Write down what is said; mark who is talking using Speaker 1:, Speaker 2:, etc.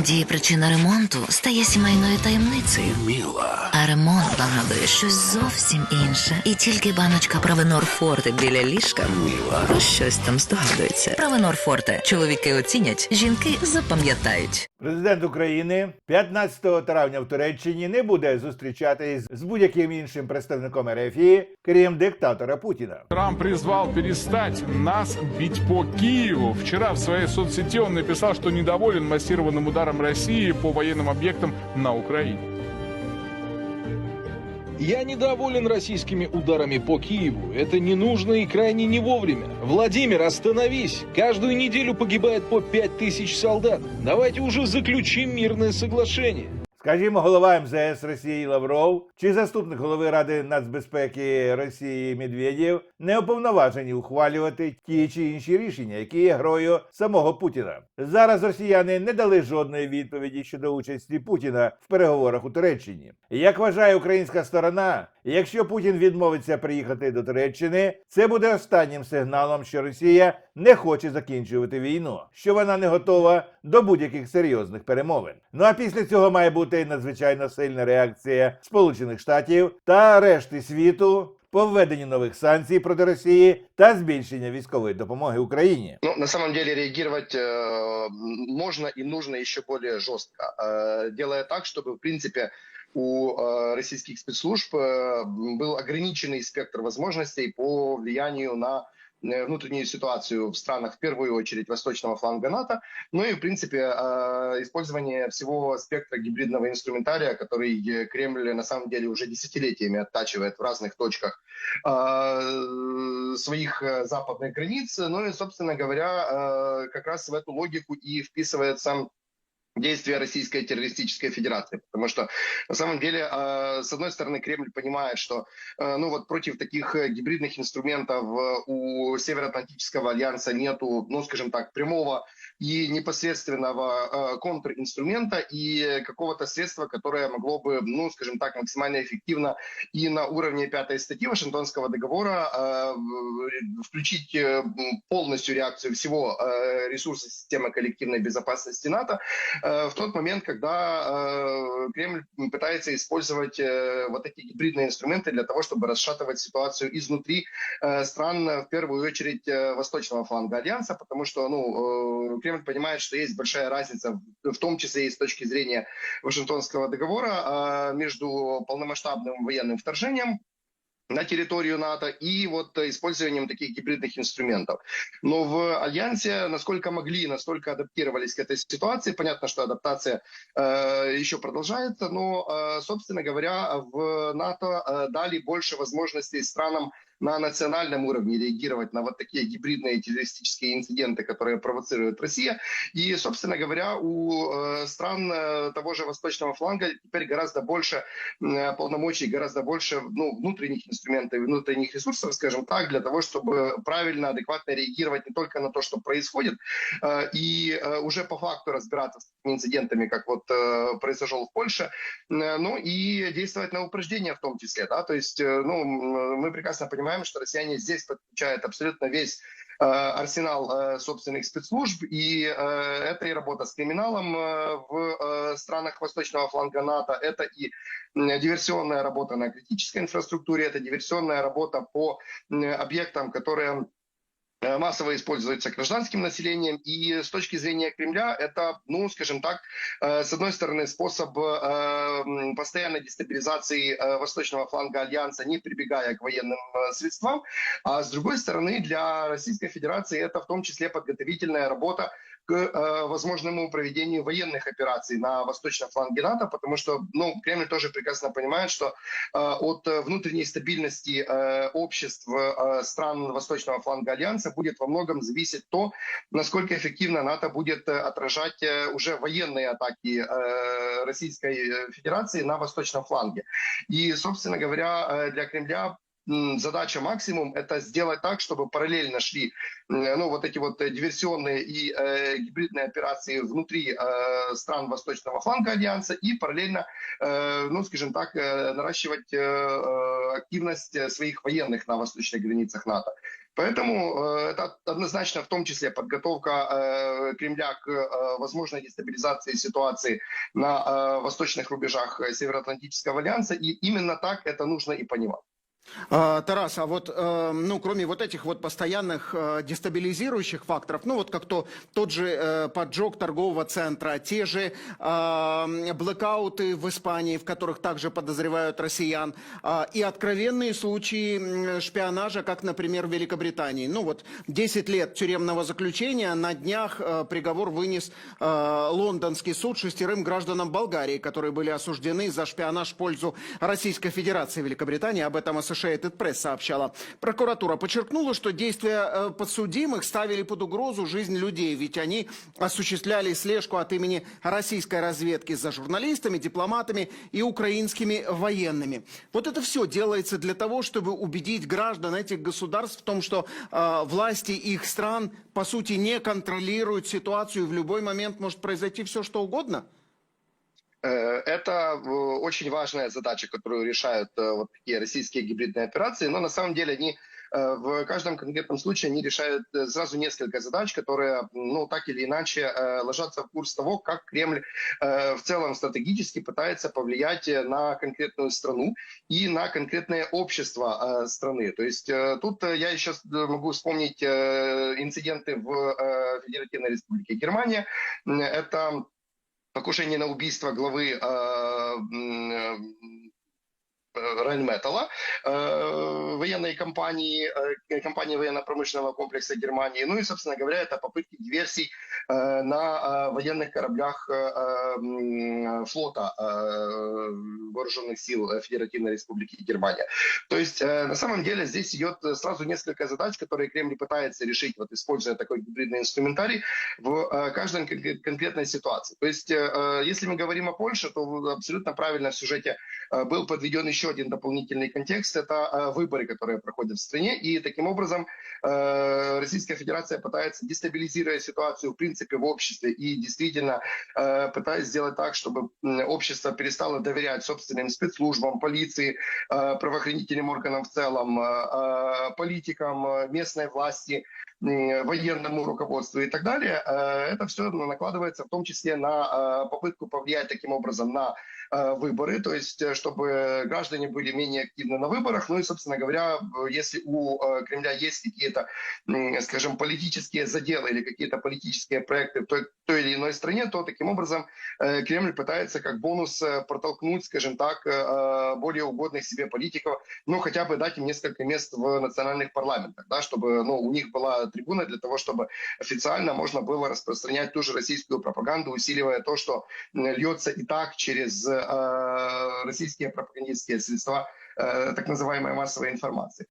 Speaker 1: Іноді причина ремонту стає сімейною таємницею.
Speaker 2: Міла.
Speaker 1: А ремонт нагадує щось зовсім інше. І тільки баночка Правенор Форте біля ліжка
Speaker 2: Міла.
Speaker 1: щось там здогадується. Правенор Форте. Чоловіки оцінять, жінки запам'ятають.
Speaker 3: Президент України 15 травня в Туреччині не буде зустрічатись з будь-яким іншим представником РФ, крім диктатора Путіна.
Speaker 4: Трамп призвал перестать нас бить по Киеву. Вчера в своей соцсети он написал, что недоволен массированным ударом России по военным объектам на Украине.
Speaker 5: Я недоволен российскими ударами по Киеву. Это не нужно и крайне не вовремя. Владимир, остановись. Каждую неделю погибает по пять тысяч солдат. Давайте уже заключим мирное соглашение.
Speaker 3: Скажімо, голова МЗС Росії Лавров чи заступник голови Ради нацбезпеки Росії Медведєв не уповноважені ухвалювати ті чи інші рішення, які є грою самого Путіна. Зараз росіяни не дали жодної відповіді щодо участі Путіна в переговорах у Туреччині. Як вважає українська сторона, якщо Путін відмовиться приїхати до Туреччини, це буде останнім сигналом, що Росія не хоче закінчувати війну, що вона не готова до будь-яких серйозних перемовин. Ну а після цього має бути надзвичайно сильна реакція Сполучених Штатів та решти світу по введенню нових санкцій проти Росії та збільшення військової допомоги Україні.
Speaker 6: Ну, на самом деле реагировать э, можно и нужно еще более жестко, э, делая так, чтобы, в принципе, У э, российских спецслужб э, был ограниченный спектр возможностей по влиянию на э, внутреннюю ситуацию в странах, в первую очередь, восточного фланга НАТО, ну и, в принципе, использование всего спектра гибридного инструментария, который Кремль, на самом деле, уже десятилетиями оттачивает в разных точках своих западных границ. Ну и, собственно говоря, как раз в эту логику и вписывается действия Российской террористической федерации. Потому что на самом деле, э, с одной стороны, Кремль понимает, что э, ну вот против таких э, гибридных инструментов у Североатлантического альянса нету, ну скажем так, прямого и непосредственного э, контринструмента и какого-то средства, которое могло бы, ну скажем так, максимально эффективно и на уровне пятой статьи Вашингтонского договора э, включить э, полностью реакцию всего ресурса системы коллективной безопасности НАТО в тот момент, когда Кремль пытается использовать вот эти гибридные инструменты для того, чтобы расшатывать ситуацию изнутри стран, в первую очередь, восточного фланга Альянса, потому что ну, э, Кремль понимает, что есть большая разница, в том числе и с точки зрения Вашингтонского договора, э, между полномасштабным военным вторжением на территорию НАТО и вот использованием таких гибридных инструментов. Но в Альянсе, насколько могли, настолько адаптировались к этой ситуации. Понятно, что адаптация э, еще продолжается, но, э, собственно говоря, в НАТО э, дали больше возможностей странам на национальном уровне реагировать на вот такие гибридные террористические инциденты, которые провоцирует Россия. И, собственно говоря, у э, стран э, того же восточного фланга теперь гораздо больше э, полномочий, гораздо больше ну, внутренних инструментов внутренних ресурсов, скажем так, для того, чтобы правильно, адекватно реагировать не только на то, что происходит, и уже по факту разбираться с такими инцидентами, как вот произошел в Польше, ну и действовать на упреждение в том числе, да, то есть, ну, мы прекрасно понимаем, что россияне здесь подключают абсолютно весь э, арсенал э, собственных спецслужб, и э, это и работа с криминалом в странах восточного фланга НАТО, это и диверсионная работа на критической инфраструктуре, это диверсионная работа по объектам, которые массово используются гражданским населением. И с точки зрения Кремля это, ну, скажем так, э, с одной стороны, способ э, постоянной дестабилизации э, восточного фланга Альянса, не прибегая к военным э, средствам, а с другой стороны, для Российской Федерации это в том числе подготовительная работа к э, возможному проведению военных операций на восточном фланге НАТО, потому что ну, Кремль тоже прекрасно понимает, что э, от э, внутренней стабильности э, обществ э, стран восточного фланга Альянса будет во многом зависеть то, насколько эффективно НАТО будет э, отражать э, уже военные атаки э, Российской Федерации на восточном фланге. И, собственно говоря, для Кремля задача максимум это сделать так, чтобы параллельно шли ну, вот эти вот диверсионные и э, гибридные операции внутри э, стран восточного фланга Альянса и параллельно, э, ну, скажем так, э, наращивать э, активность своих военных на восточных границах НАТО. Поэтому э, это однозначно в том числе подготовка э, Кремля к э, возможной дестабилизации ситуации на восточных рубежах Североатлантического альянса. И именно так это нужно и понимать.
Speaker 2: А, Тарас, а вот, э, ну, кроме вот этих вот постоянных э, дестабилизирующих факторов, ну, вот как то тот же э, поджог торгового центра, те же э, блэкауты в Испании, в которых также подозревают россиян, э, и откровенные случаи шпионажа, как, например, в Великобритании. Ну, вот 10 лет тюремного заключения, на днях приговор вынес лондонский суд шестерым гражданам Болгарии, которые были осуждены за шпионаж в пользу Российской Федерации Великобритании. Об этом Associated Press сообщала. Прокуратура подчеркнула, что действия э, подсудимых ставили под угрозу жизнь людей, ведь они осуществляли слежку от имени российской разведки за журналистами, дипломатами и украинскими военными. Вот это все делается для того, чтобы убедить граждан этих государств в том, что э, власти их стран, по сути, не контролируют ситуацию, и в любой момент может произойти все, что угодно.
Speaker 6: Э, Это очень важная задача, которую решают э, вот такие российские гибридные операции, но на самом деле они э, в каждом конкретном случае они решают сразу несколько задач, которые, ну, так или иначе, ложатся в курс того, как Кремль в целом стратегически пытается повлиять на конкретную страну и на конкретное общество страны. То есть тут я еще могу вспомнить инциденты в Федеративной Республике Германия. Это покушение на убийство главы э, э, э, военной компании, э, компании военно-промышленного комплекса Германии. Ну и, собственно говоря, это попытки диверсий на э, военных кораблях э, э, флота э, вооруженных сил э, Федеративной Республики Германия. То есть, э, на самом деле, здесь идет э, сразу несколько задач, которые Кремль пытается решить, вот используя такой гибридный инструментарий в э, каждой кон- конкретной ситуации. То есть, э, э, если мы говорим о Польше, то абсолютно правильно в сюжете э, был подведен еще один дополнительный контекст. Это э, выборы, которые проходят в стране. И таким образом э, Российская Федерация пытается дестабилизировать ситуацию в принципе в обществе и действительно э, пытаясь сделать так, чтобы общество перестало доверять собственным спецслужбам, полиции, э, правоохранительным органам в целом, э, э, политикам, э, местной власти, военному руководству и так далее. Э, Это все накладывается в том числе на попытку повлиять таким образом на выборы, то есть э, чтобы граждане были менее активны на выборах. Ну и, собственно говоря, э, если у э, Кремля есть какие-то, скажем, политические заделы или какие-то политические проекты в той, той или иной стране, то таким образом э, Кремль пытается как бонус э, протолкнуть, скажем так, э, э, более угодных себе политиков, ну хотя бы дать им несколько мест в национальных парламентах, да, чтобы ну, у них была трибуна для того, чтобы официально можно было распространять ту же российскую пропаганду, усиливая то, что льется и так через э, российские пропагандистские средства э, так называемой массовой информации.